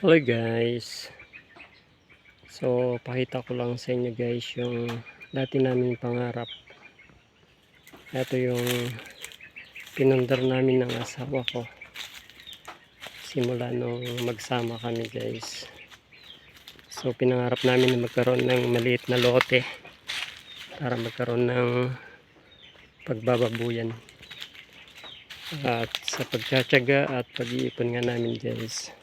Hello guys. So pakita ko lang sa inyo guys yung dati naming pangarap. Ito yung pinundar namin ng asawa ko Simula nung magsama kami guys. So pinangarap namin na magkaroon ng maliit na lote Para magkaroon ng pagbababuyan At sa pagtsatsaga at pag-iipon nga namin guys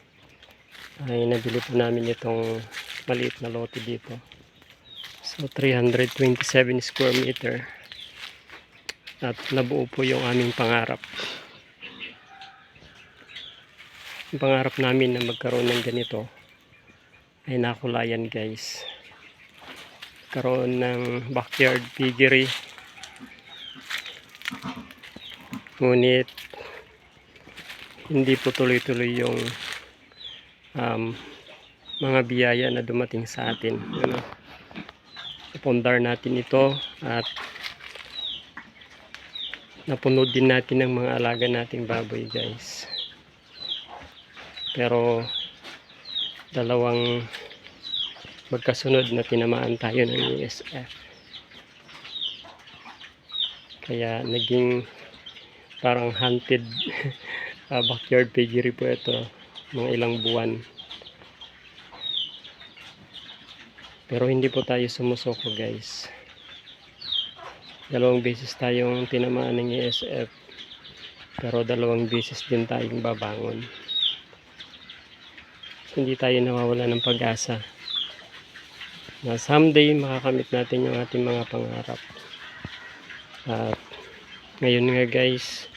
ay nabili po namin itong maliit na lote dito. So 327 square meter. At nabuo po yung aming pangarap. Yung pangarap namin na magkaroon ng ganito ay nakulayan guys. Karoon ng backyard piggery. Ngunit hindi po tuloy-tuloy yung um, mga biyaya na dumating sa atin. Ano? Ipondar natin ito at napunod din natin ng mga alaga nating baboy guys. Pero dalawang magkasunod na tinamaan tayo ng ESF. Kaya naging parang hunted uh, backyard piggery po ito mga ilang buwan. Pero hindi po tayo sumusuko guys. Dalawang beses tayong tinamaan ng ESF. Pero dalawang beses din tayong babangon. Hindi tayo nawawala ng pag-asa. Na someday makakamit natin yung ating mga pangarap. At ngayon nga guys,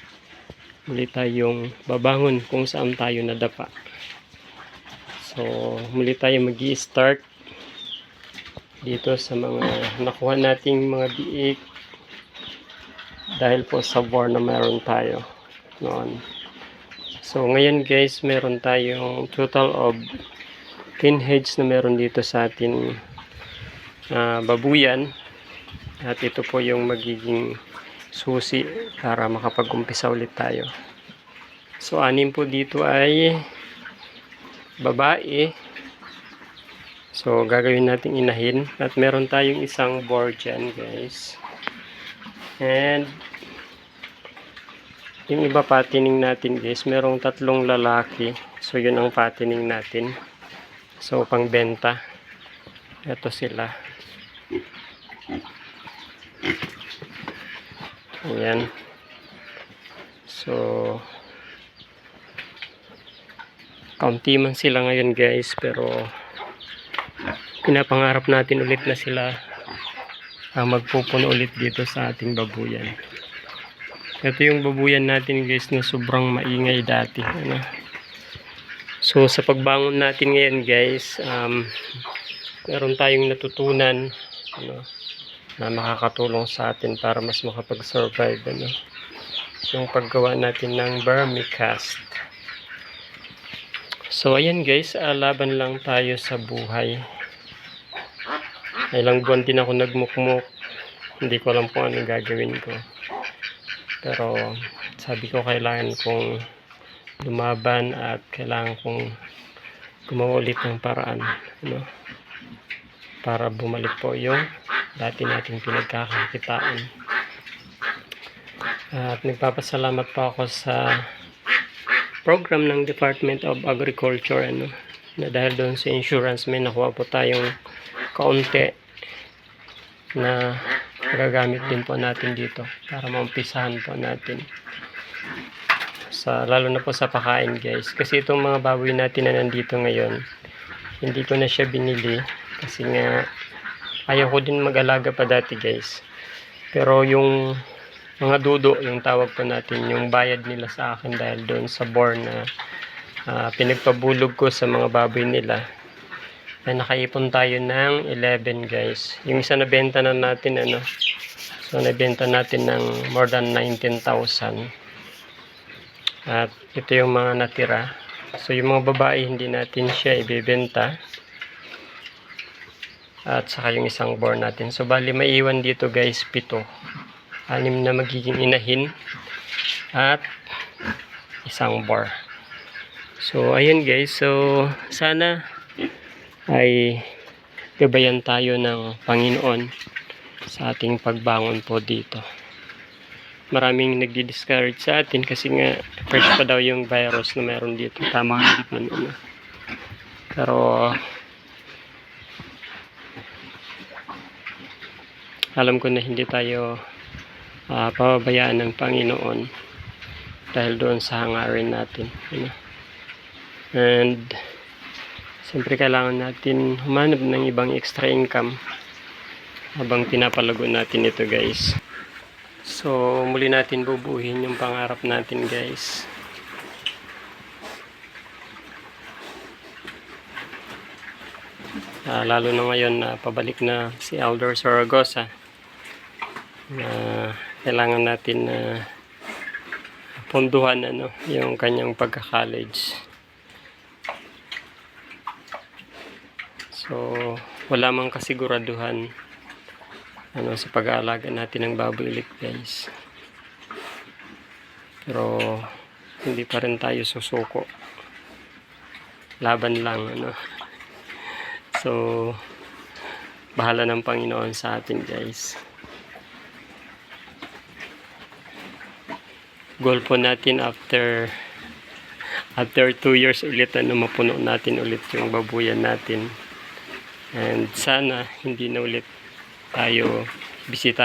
muli tayong babangon kung saan tayo nadapa. So, muli tayo mag start dito sa mga nakuha nating mga biik dahil po sa war na meron tayo noon. So, ngayon guys, meron tayong total of 10 heads na meron dito sa atin ah, babuyan at ito po yung magiging susi para makapag-umpisa ulit tayo. So, anim po dito ay babae. So, gagawin natin inahin. At meron tayong isang board dyan, guys. And, yung iba patining natin, guys. Merong tatlong lalaki. So, yun ang patining natin. So, pangbenta. Ito sila. Ayan. So, kaunti man sila ngayon guys, pero pinapangarap natin ulit na sila ang magpupuno ulit dito sa ating babuyan. Ito yung babuyan natin guys na sobrang maingay dati. Ano? So, sa pagbangon natin ngayon guys, um, meron tayong natutunan. Ano? Na makakatulong sa atin para mas makapag-survive ano? Yung paggawa natin ng vermicast. So ayan guys uh, laban lang tayo sa buhay. Ilang buwan din ako nagmukmuk. Hindi ko alam kung anong gagawin ko. Pero sabi ko kailangan kong lumaban at kailangan kong gumawa ulit ng paraan ano, para bumalik po yung dati nating pinagkakakitaan. At nagpapasalamat po ako sa program ng Department of Agriculture ano, na dahil doon sa insurance may nakuha po tayong kaunti na gagamit din po natin dito para maumpisahan po natin sa lalo na po sa pakain guys kasi itong mga baboy natin na nandito ngayon hindi ko na siya binili kasi nga ayaw ko din mag-alaga pa dati guys. Pero yung mga dudo yung tawag po natin yung bayad nila sa akin dahil doon sa bore na uh, pinagpabulog ko sa mga baboy nila ay nakaipon tayo ng 11 guys. Yung isa na benta na natin ano so nabenta natin ng more than 19,000 at ito yung mga natira. So yung mga babae hindi natin siya ibebenta at saka yung isang bore natin so bali maiwan dito guys pito anim na magiging inahin at isang bore So, ayun guys. So, sana ay gabayan tayo ng Panginoon sa ating pagbangon po dito. Maraming nagdi-discourage sa atin kasi nga fresh pa daw yung virus na meron dito. Tama nga naman. Ano. Pero alam ko na hindi tayo ah, pababayaan ng Panginoon dahil doon sa hangarin natin. Ano. And siyempre kailangan natin humanap ng ibang extra income habang pinapalago natin ito guys. So muli natin bubuhin yung pangarap natin guys. Ah, lalo na ngayon na pabalik na si Alder Saragosa na kailangan natin na punduhan ano, yung kanyang pagka-college. So, wala mang kasiguraduhan ano sa pag-aalaga natin ng baboy ulit guys. Pero hindi pa rin tayo susuko. Laban lang ano. So, bahala ng Panginoon sa atin guys. Goal po natin after after 2 years ulit ano mapuno natin ulit yung babuyan natin. And sana hindi na ulit tayo bisita